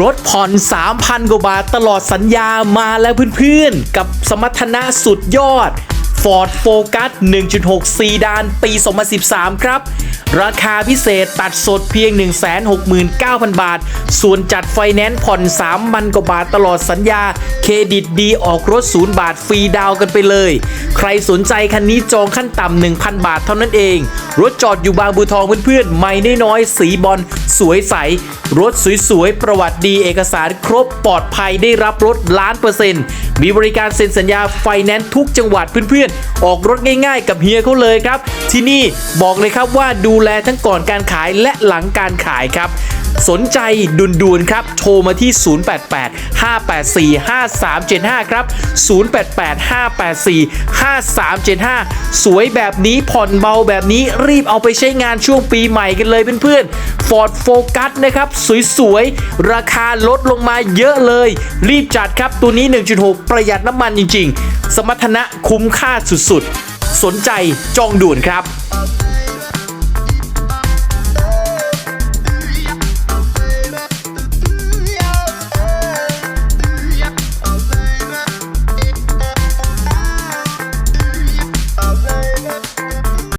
รถผ่อน 3,000 กว่าบาทตลอดสัญญามาแล้วเพื่อนๆ กับสมรรถนะสุดยอด Ford Focus 1.6 ซีดานปี 2013 ครับ ราคาพิเศษตัดสดเพียง 169,000 บาท ส่วนจัดไฟแนนซ์ผ่อน 3,000 กว่าบาทตลอดสัญญา เครดิตดีออกรถ 0 บาทฟรีดาวกันไปเลย ใครสนใจคันนี้จองขั้นต่ำ1,000 บาทเท่านั้นเอง รถจอดอยู่บางบัวทองเพื่อนๆ ไม่น้อยๆสีบอลสวยใส รถสวยๆ ประวัติดีเอกสารครบปลอดภัยได้รับรถล้านเปอร์เซ็นต์มีบริการเซ็นสัญญาไฟแนนซ์ทุกจังหวัดเพื่อนๆ ออกรถง่ายๆ กับเฮียเขาเลยครับ ที่นี่บอกเลยครับว่าดูแลทั้งก่อนการขายและหลังการขายครับ สนใจด่วนๆครับ โทรมาที่ 088 584 5375 ครับ 088 584 5375 สวยแบบนี้ผ่อนเบาแบบนี้รีบเอาไปใช้งานช่วงปีใหม่กันเลยเพื่อนๆ Ford Focus นะครับ สวยๆ ราคาลดลงมาเยอะเลย รีบจัดครับตัวนี้ 1.6ประหยัดน้ำมันจริง ๆ สมรรถนะคุ้มค่าสุดๆ สนใจจองด่วนครับ